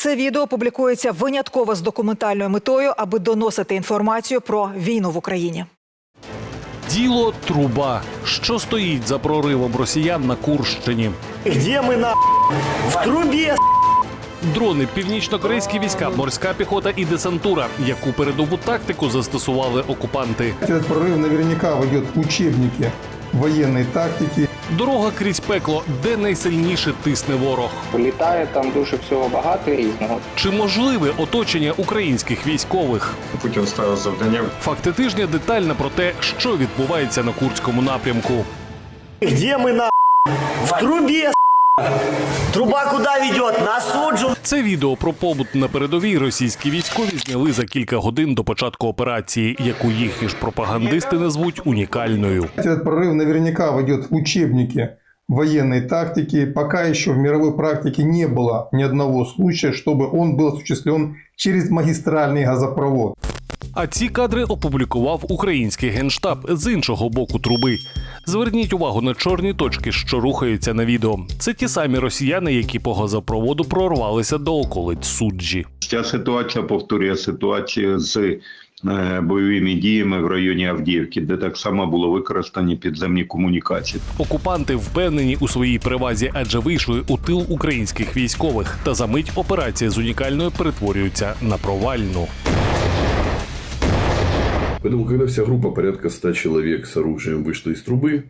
Це відео публікується винятково з документальною метою, аби доносити інформацію про війну в Україні. Діло труба, що стоїть за проривом росіян на Курщині. Где мы на В трубе, Дрони, північно-корейські війська, морська піхота і десантура. Яку передову тактику застосували окупанти? Этот прорыв наверняка войдет в учебники военной тактики. Дорога крізь пекло, де найсильніше тисне ворог. Літає там дуже всього багато різного. Чи можливе оточення українських військових? Путін ставив завдання Факти тижня детально про те, що відбувається на курському напрямку. Де ми на В трубе, Труба куда ведет? На суджу. Це відео про побут на передовій російські військові зняли за кілька годин до початку операції, яку їхні ж пропагандисти назвуть унікальною. Этот прорыв наверняка войдет в учебники военной тактики. Пока еще в мировой практике не было ни одного случая, чтобы он был осуществлен через магистральный газопровод. А ці кадри опублікував український генштаб з іншого боку труби. Зверніть увагу на чорні точки, що рухаються на відео. Це ті самі росіяни, які по газопроводу прорвалися до околиць суджі. Ця ситуація повторює ситуацію з е, бойовими діями в районі Авдіївки, де так само було використані підземні комунікації. Окупанти впевнені у своїй перевазі, адже вийшли у тил українських військових. Та за мить операція з унікальною перетворюється на провальну. Поэтому, когда вся группа, порядка 100 человек с оружием, вышла из трубы,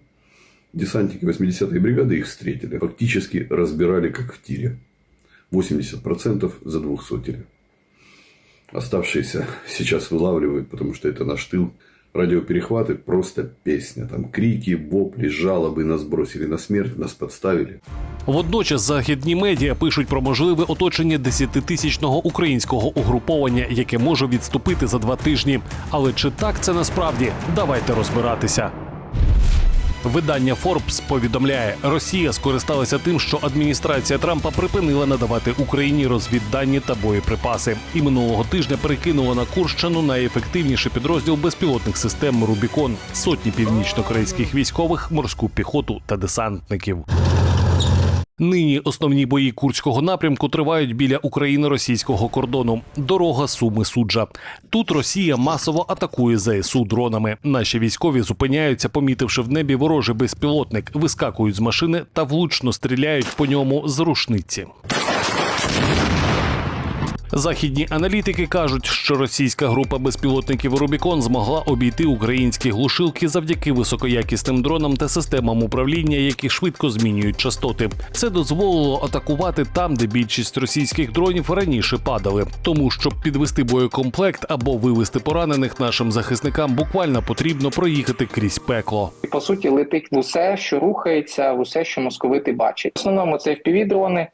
десантники 80-й бригады их встретили. Фактически разбирали, как в тире. 80% за двухсотили. Оставшиеся сейчас вылавливают, потому что это наш тыл. Радиоперехваты – просто песня. Там крики, вопли, жалобы. Нас бросили на смерть, нас подставили. Водночас західні медіа пишуть про можливе оточення десятитисячного українського угруповання, яке може відступити за два тижні. Але чи так це насправді? Давайте розбиратися. Видання Forbes повідомляє, Росія скористалася тим, що адміністрація Трампа припинила надавати Україні розвіддані та боєприпаси, і минулого тижня перекинула на Курщину найефективніший підрозділ безпілотних систем Рубікон, сотні північно-корейських військових, морську піхоту та десантників. Нині основні бої курського напрямку тривають біля україно-російського кордону. Дорога Суми Суджа. Тут Росія масово атакує ЗСУ дронами. Наші військові зупиняються, помітивши в небі ворожий безпілотник, вискакують з машини та влучно стріляють по ньому з рушниці. Західні аналітики кажуть, що російська група безпілотників Рубікон змогла обійти українські глушилки завдяки високоякісним дронам та системам управління, які швидко змінюють частоти. Це дозволило атакувати там, де більшість російських дронів раніше падали. Тому щоб підвести боєкомплект або вивести поранених нашим захисникам, буквально потрібно проїхати крізь пекло. По суті летить в усе, що рухається, в усе, що московити бачать. В основному це FPV-дрони,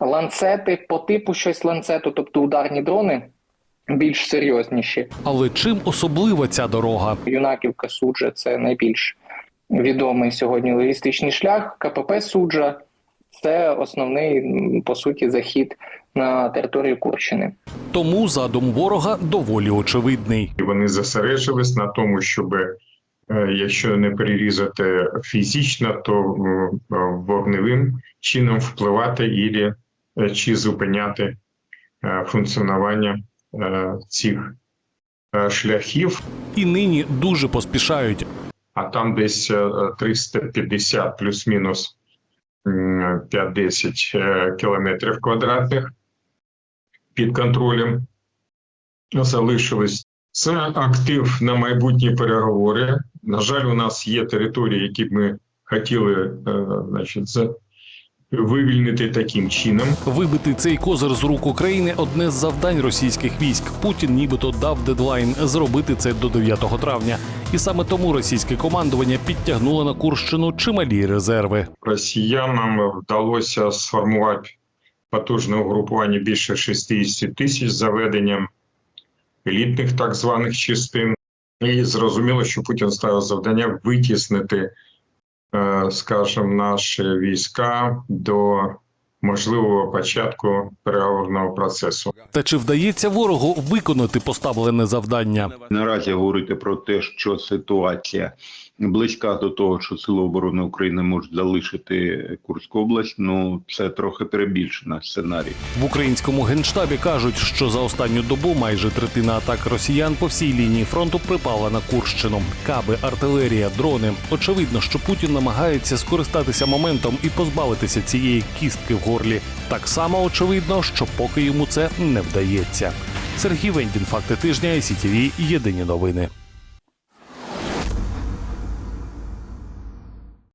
ланцети по типу щось ланцету, тобто ударні дрони більш серйозніші. Але чим особлива ця дорога? Юнаківка суджа це найбільш відомий сьогодні логістичний шлях. КПП суджа це основний по суті захід на територію Курщини. Тому задум ворога доволі очевидний. і вони зосережились на тому, щоб е, якщо не перерізати фізично, то е, вогневим чином впливати і чи зупиняти е, функціонування е, цих е, шляхів. І нині дуже поспішають. а там десь е, 350 плюс-мінус м, 50 е, кілометрів квадратних під контролем залишилось. Це актив на майбутні переговори. На жаль, у нас є території, які б ми хотіли е, значить, вивільнити таким чином. Вибити цей козир з рук України одне з завдань російських військ. Путін нібито дав дедлайн зробити це до 9 травня. І саме тому російське командування підтягнуло на Курщину чималі резерви. Росіянам вдалося сформувати потужне угрупування більше 60 тисяч заведенням елітних так званих частин. І зрозуміло, що Путін ставив завдання витіснити, скажімо, наші війська до можливого початку переговорного процесу. Та чи вдається ворогу виконати поставлене завдання? Наразі говорити про те, що ситуація близька до того, що Сили оборони України можуть залишити Курську область. Ну це трохи перебільшена сценарій. В українському генштабі кажуть, що за останню добу майже третина атак росіян по всій лінії фронту припала на Курщину. Каби, артилерія, дрони. Очевидно, що Путін намагається скористатися моментом і позбавитися цієї кістки в горлі. Так само очевидно, що поки йому це не вдається. Сергій Вендін, факти тижня, СІТВ, єдині новини.